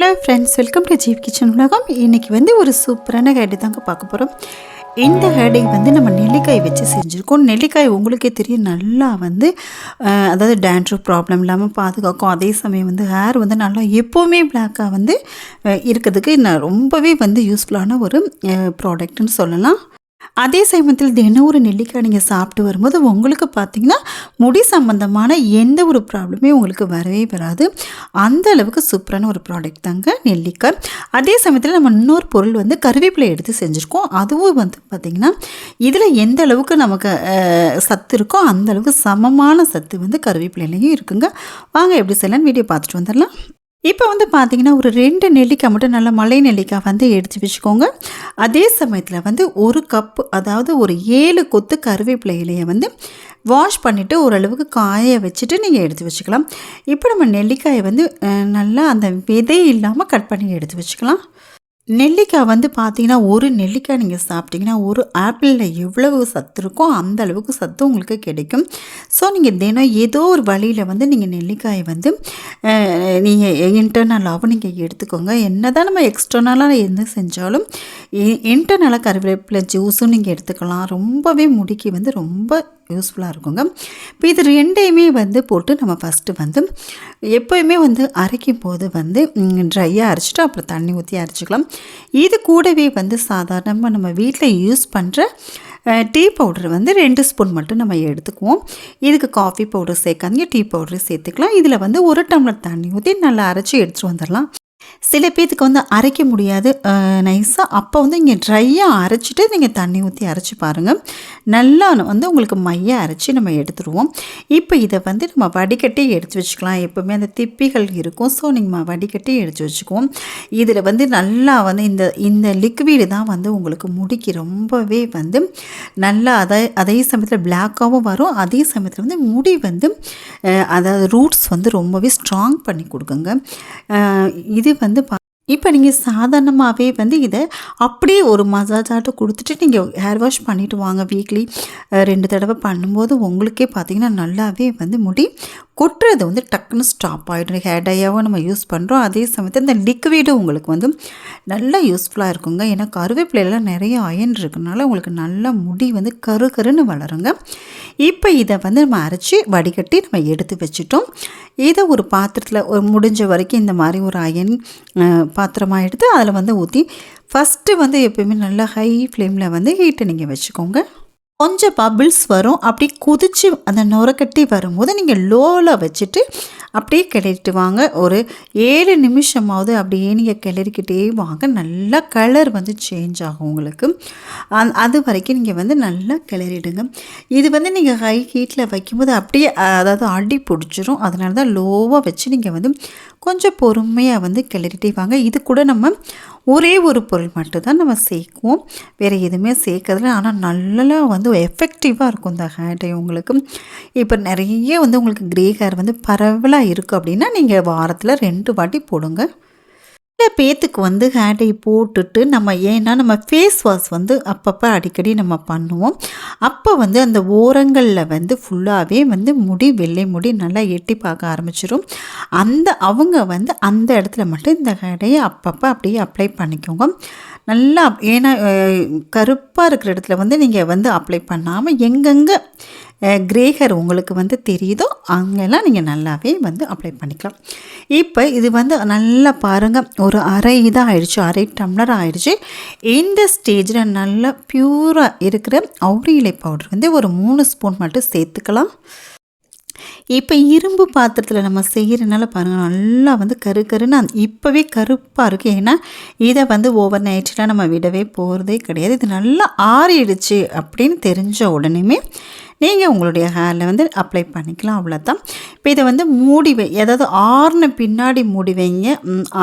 Hello friends welcome to Jeev kitchen உலகம். இன்றைக்கி வந்து ஒரு சூப்பரான ஹேடி தாங்க பார்க்க போகிறோம் இந்த ஹேடை வந்து நம்ம நெல்லிக்காய் வச்சு செஞ்சுருக்கோம். நெல்லிக்காய் உங்களுக்கே தெரியும் நல்லா வந்து அதாவது டேண்ட்ரூ ப்ராப்ளம் இல்லாமல் பாதுகாக்கும். அதே சமயம் வந்து ஹேர் வந்து நல்லா எப்போவுமே பிளாக்காக வந்து இருக்கிறதுக்கு நான் ரொம்பவே வந்து யூஸ்ஃபுல்லான ஒரு ப்ராடக்ட்னு சொல்லலாம். அதே சமயத்தில் தினம் ஒரு நெல்லிக்காய் நீங்கள் சாப்பிட்டு வரும்போது உங்களுக்கு பார்த்தீங்கன்னா முடி சம்பந்தமான எந்த ஒரு ப்ராப்ளமே உங்களுக்கு வரவே வராது. அந்த அளவுக்கு சூப்பரான ஒரு ப்ராடக்ட் தாங்க நெல்லிக்காய். அதே சமயத்தில் நம்ம இன்னொரு பொருள் வந்து கருவேப்பிலை எடுத்து செஞ்சுருக்கோம். அதுவும் வந்து பார்த்திங்கன்னா இதில் எந்த அளவுக்கு நமக்கு சத்து இருக்கோ அந்த அளவுக்கு சமமான சத்து வந்து கருவேப்பிலையிலையும் இருக்குங்க. வாங்க எப்படி செய்யலாம்னு வீடியோ பார்த்துட்டு வந்துடலாம். இப்போ வந்து பார்த்தீங்கன்னா ஒரு ரெண்டு நெல்லிக்காய் மட்டும் நல்லா மலை நெல்லிக்காய் வந்து எடுத்து வச்சுக்கோங்க. அதே சமயத்தில் வந்து ஒரு கப்பு அதாவது ஒரு ஏழு கொத்து கருவேப்பிலை இலையை வந்து வாஷ் பண்ணிவிட்டு ஓரளவுக்கு காய வச்சுட்டு நீங்கள் எடுத்து வச்சுக்கலாம். இப்போ நம்ம நெல்லிக்காயை வந்து நல்லா அந்த விதை இல்லாமல் கட் பண்ணி எடுத்து வச்சுக்கலாம். நெல்லிக்காய் வந்து பார்த்தீங்கன்னா ஒரு நெல்லிக்காய் நீங்கள் சாப்பிட்டீங்கன்னா ஒரு ஆப்பிளில் எவ்வளவு சத்து இருக்கோ அந்த அளவுக்கு சத்து உங்களுக்கு கிடைக்கும். ஸோ நீங்கள் தினம் ஏதோ ஒரு வழியில் வந்து நீங்கள் நெல்லிக்காயை வந்து நீங்கள் இன்டர்னலாகவும் நீங்கள் எடுத்துக்கோங்க. என்ன தான் நம்ம எக்ஸ்டர்னலாக என்ன செஞ்சாலும் இன்டர்னலாக கருவேப்பிலை ஜூஸும் நீங்கள் எடுத்துக்கலாம். ரொம்பவே முடிக்கு வந்து ரொம்ப யூஸ்ஃபுல்லாக இருக்குங்க. இப்போ இது ரெண்டையுமே வந்து போட்டு நம்ம ஃபஸ்ட்டு வந்து எப்போயுமே வந்து அரைக்கும் போது வந்து ட்ரையாக அரைச்சிட்டு அப்புறம் தண்ணி ஊற்றி அரைச்சிக்கலாம். இது கூடவே வந்து சாதாரணமாக நம்ம வீட்டில் யூஸ் பண்ணுற டீ பவுடர் வந்து ரெண்டு ஸ்பூன் மட்டும் நம்ம எடுத்துக்குவோம். இதுக்கு காஃபி பவுடர் சேர்க்காதீங்க டீ பவுடர் சேர்த்துக்கலாம். இதில் வந்து ஒரு டம்ளர் தண்ணி ஊற்றி நல்லா அரைச்சி எடுத்துகிட்டு வந்துடலாம். சில பேர்த்துக்கு வந்து அரைக்க முடியாது. நைஸாக அப்போ வந்து இங்கே ட்ரையாக அரைச்சிட்டு நீங்கள் தண்ணி ஊற்றி அரைச்சி பாருங்கள் நல்லா வந்து உங்களுக்கு மைய அரைச்சி நம்ம எடுத்துருவோம். இப்போ இதை வந்து நம்ம வடிகட்டி எடுத்து வச்சுக்கலாம். எப்போவுமே அந்த திப்பிகள் இருக்கும். ஸோ நீங்கள் வடிகட்டி எடுத்து வச்சுக்குவோம். இதில் வந்து நல்லா வந்து இந்த இந்த லிக்விடு தான் வந்து உங்களுக்கு முடிக்கு. ரொம்பவே வந்து நல்லா அதை அதே சமயத்தில் பிளாக்காகவும் வரும். அதே சமயத்தில் வந்து முடி வந்து அதாவது ரூட்ஸ் வந்து ரொம்பவே ஸ்ட்ராங் பண்ணி கொடுக்குங்க. இது வந்து வந்து பா இப்போ நீங்கள் சாதாரணமாகவே வந்து இதை அப்படியே ஒரு மசாஜாட்டம் கொடுத்துட்டு நீங்கள் ஹேர் வாஷ் பண்ணிவிட்டு வாங்க வீக்லி ரெண்டு தடவை பண்ணும்போது உங்களுக்கே பார்த்தீங்கன்னா நல்லாவே வந்து முடி கொட்டுறது வந்து டக்குன்னு ஸ்டாப் ஆகிடும் ஹேடையாகவும் நம்ம யூஸ் பண்ணுறோம் அதே சமயத்தில் இந்த லிக்விடு உங்களுக்கு வந்து நல்லா யூஸ்ஃபுல்லாக இருக்குங்க. ஏன்னா கருவேப்பிலையெல்லாம் நிறைய அயன் இருக்கனால உங்களுக்கு நல்ல முடி வந்து கரு கருன்னு வளருங்க. இப்போ இதை வந்து நம்ம அரைச்சி வடிகட்டி நம்ம எடுத்து வச்சுட்டோம். இதை ஒரு பாத்திரத்தில் ஒரு முடிஞ்ச வரைக்கும் இந்த மாதிரி ஒரு அயன் பாத்திரமாக எடுத்து அதில் வந்து ஊற்றி ஃபஸ்ட்டு வந்து எப்பயுமே நல்லா ஹை ஃப்ளேமில் வந்து ஹீட்டை நீங்கள் வச்சுக்கோங்க. கொஞ்சம் பபிள்ஸ் வரும். அப்படி குதித்து அந்த நுரக்கட்டி வரும்போது நீங்கள் லோவில் வச்சுட்டு அப்படியே கிளறிட்டு வாங்க. ஒரு ஏழு நிமிஷமாவது அப்படியே நீங்கள் கிளறிக்கிட்டே வாங்க. நல்லா கலர் வந்து சேஞ்ச் ஆகும் உங்களுக்கு. அந் அது வரைக்கும் நீங்கள் வந்து நல்லா கிளறிடுங்க. இது வந்து நீங்கள் ஹை ஹீட்டில் வைக்கும்போது அப்படியே அதாவது அடி பிடிச்சிரும். அதனால தான் லோவாக வச்சு நீங்கள் வந்து கொஞ்சம் பொறுமையாக வந்து கிளறிட்டே வாங்க. இது கூட நம்ம ஒரே ஒரு பொருள் மட்டும்தான் நம்ம சேர்க்குவோம். வேறு எதுவுமே சேர்க்கறதில்ல ஆனால் நல்லா வந்து எஃபெக்டிவாக இருக்கும் இந்த ஹேர் டை உங்களுக்கு. இப்போ நிறைய வந்து உங்களுக்கு க்ரே ஹேர் வந்து பரவலாக இருக்குது அப்படின்னா நீங்கள் வாரத்தில் ரெண்டு வாட்டி போடுங்க. சில பேத்துக்கு வந்து ஹேண்டை போட்டுட்டு நம்ம ஏன்னா நம்ம ஃபேஸ் வாஷ் வந்து அப்பப்போ அடிக்கடி நம்ம பண்ணுவோம். அப்போ வந்து அந்த ஓரங்களில் வந்து ஃபுல்லாகவே வந்து முடி வெள்ளை முடி நல்லா எட்டி பார்க்க ஆரம்பிச்சிடும் அந்த அவங்க வந்து அந்த இடத்துல மட்டும் இந்த ஹேடையை அப்பப்போ அப்படியே அப்ளை பண்ணிக்கோங்க. நல்லா ஏன்னா கருப்பாக இருக்கிற இடத்துல வந்து நீங்கள் வந்து அப்ளை பண்ணாமல் எங்கெங்கே கிரேகர் உங்களுக்கு வந்து தெரியுதோ அங்கெல்லாம் நீங்கள் நல்லாவே வந்து அப்ளை பண்ணிக்கலாம். இப்போ இது வந்து நல்லா பாருங்கள் ஒரு அரை இதாக ஆயிடுச்சு அரை டம்ளர் ஆயிடுச்சு. இந்த ஸ்டேஜில் நல்லா பியூராக இருக்கிற அவுரி இலை பவுடர் வந்து ஒரு மூணு ஸ்பூன் மட்டும் சேர்த்துக்கலாம். இப்போ இரும்பு பாத்திரத்தில் நம்ம செய்கிறனால பாருங்கள் நல்லா வந்து கரு கருன்னு இப்போவே கருப்பாக இருக்குது ஏன்னா இதை வந்து ஓவர் நைட்டில் நம்ம விடவே போகிறதே கிடையாது. இது நல்லா ஆறிடுச்சு அப்படின்னு தெரிஞ்ச உடனேமே நீங்கள் உங்களுடைய ஹேரில் வந்து அப்ளை பண்ணிக்கலாம் அவ்வளோதான் இப்போ இதை வந்து மூடி வை ஏதாவது ஆறுன பின்னாடி மூடி வைங்க.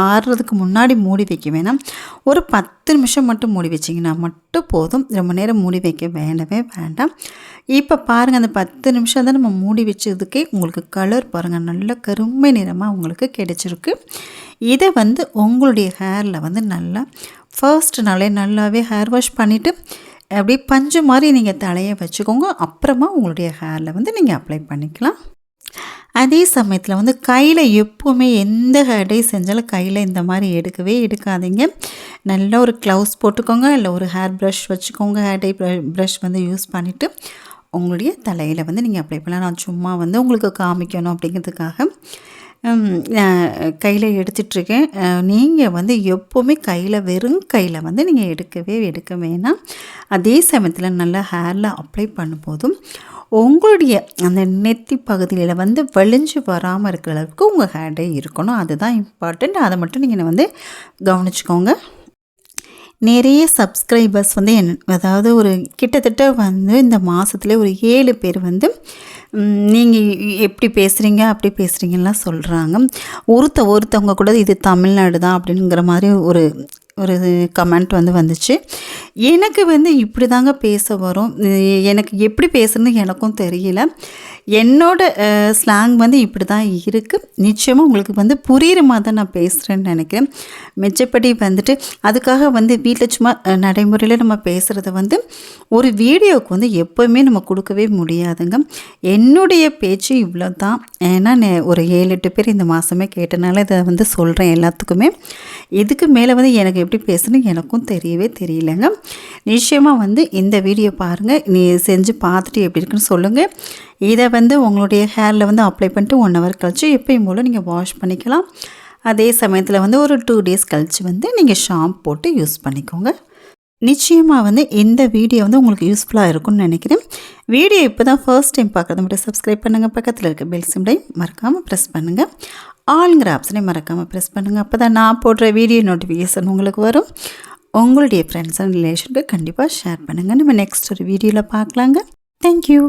ஆறுறதுக்கு முன்னாடி மூடி வைக்க வேணாம். ஒரு பத்து நிமிஷம் மட்டும் மூடி வச்சிங்கன்னா மட்டும் போதும். ரொம்ப நேரம் மூடி வைக்க வேண்டவே வேண்டாம். இப்போ பாருங்கள் அந்த பத்து நிமிஷம் தான் நம்ம மூடி வச்சதுக்கே உங்களுக்கு கலர் பாருங்கள் நல்ல கருமை நிறமாக உங்களுக்கு கிடைச்சிருக்கு. இதை வந்து உங்களுடைய ஹேரில் வந்து நல்லா ஃபர்ஸ்ட் நாளே நல்லாவே ஹேர் வாஷ் பண்ணிவிட்டு அப்படியே பஞ்சு மாதிரி நீங்கள் தலையை வச்சுக்கோங்க. அப்புறமா உங்களுடைய ஹேரில் வந்து நீங்கள் அப்ளை பண்ணிக்கலாம். அதே சமயத்தில் வந்து கையில் எப்போவுமே எந்த ஹேர் டை செஞ்சாலும் கையில் இந்த மாதிரி எடுக்கவே எடுக்காதீங்க. நல்ல ஒரு க்ளவுஸ் போட்டுக்கோங்க. இல்லை ஒரு ஹேர் ப்ரஷ் வச்சுக்கோங்க. ஹேர் டை ப்ரஷ் வந்து யூஸ் பண்ணிவிட்டு உங்களுடைய தலையில் வந்து நீங்கள் அப்ளை பண்ணலாம். நான் சும்மா வந்து உங்களுக்கு காமிக்கணும் அப்படிங்கிறதுக்காக. கையில் எடுத்துட்ருக்கேன். நீங்கள் வந்து எப்போவுமே கையில் வெறும் கையில் வந்து நீங்கள் எடுக்கவே எடுக்க வேணாம். அதே சமயத்தில் நல்லா ஹேரில் அப்ளை பண்ணும்போதும் உங்களுடைய அந்த நெத்தி பகுதியில் வந்து வலிஞ்சு வராமல் இருக்கிற அளவுக்கு உங்கள் ஹேண்டே இருக்கணும். அதுதான் இம்பார்ட்டண்ட் அதை மட்டும் நீங்கள் வந்து கவனிச்சுக்கோங்க. நிறைய சப்ஸ்கிரைபர்ஸ் வந்து என் அதாவது ஒரு கிட்டத்தட்ட வந்து இந்த மாதத்துல ஒரு ஏழு பேர் வந்து நீங்கள் எப்படி பேசுகிறீங்க அப்படி பேசுகிறீங்கலாம் சொல்கிறாங்க ஒருத்த ஒருத்தவங்க கூட இது தமிழ்நாடு தான் அப்படிங்கிற மாதிரி ஒரு ஒரு கமெண்ட் வந்து வந்துச்சு. எனக்கு வந்து இப்படி தாங்க பேச வரும். எனக்கு எப்படி பேசுறதுன்னு எனக்கும் தெரியல. என்னோட ஸ்லாங் வந்து இப்படி தான் இருக்குது நிச்சயமாக உங்களுக்கு வந்து புரிகிற மாதிரி தான் நான் பேசுகிறேன்னு நினைக்கிறேன். மிச்சப்படி வந்துட்டு அதுக்காக வந்து வீட்டில் சும்மா நடைமுறையில் நம்ம பேசுகிறத வந்து ஒரு வீடியோவுக்கு வந்து எப்போவுமே நம்ம கொடுக்கவே முடியாதுங்க. என்னுடைய பேச்சு இவ்வளோ தான் ஏன்னா ஒரு ஏழு எட்டு பேர் இந்த மாதமே கேட்டனால இதை வந்து சொல்கிறேன் எல்லாத்துக்குமே. இதுக்கு மேலே வந்து எனக்கு எப்படி பேசணும் எனக்கும் தெரியவே தெரியலங்க. நிச்சயமாக வந்து இந்த வீடியோ பாருங்கள் நீ செஞ்சு பார்த்துட்டு எப்படி இருக்குன்னு சொல்லுங்கள் இதை வந்து உங்களுடைய ஹேரில் வந்து அப்ளை பண்ணிட்டு ஒன் ஹவர் கழிச்சு எப்பயும் போல் நீங்கள் வாஷ் பண்ணிக்கலாம். அதே சமயத்தில் வந்து ஒரு டூ டேஸ் கழித்து வந்து நீங்கள் ஷாம்பு போட்டு யூஸ் பண்ணிக்கோங்க. நிச்சயமாக வந்து இந்த வீடியோ வந்து உங்களுக்கு யூஸ்ஃபுல்லாக இருக்கும்னு நினைக்கிறேன். வீடியோ இப்போ தான் ஃபர்ஸ்ட் டைம் பார்க்குறது. மட்டும் சப்ஸ்கிரைப் பண்ணுங்கள் பக்கத்தில் இருக்க பெல் சிம்டைம் மறக்காமல் ப்ரெஸ் பண்ணுங்கள் ஆளுங்கிற ஆப்ஷனை மறக்காமல் ப்ரெஸ் பண்ணுங்கள் அப்போ தான் நான் போடுற வீடியோ நோட்டிஃபிகேஷன் உங்களுக்கு வரும். உங்களுடைய ஃப்ரெண்ட்ஸ் அண்ட் ரிலேஷனுக்கு கண்டிப்பாக ஷேர் பண்ணுங்கள் நம்ம நெக்ஸ்ட் ஒரு வீடியோவில் பார்க்கலாங்க. தேங்க்யூ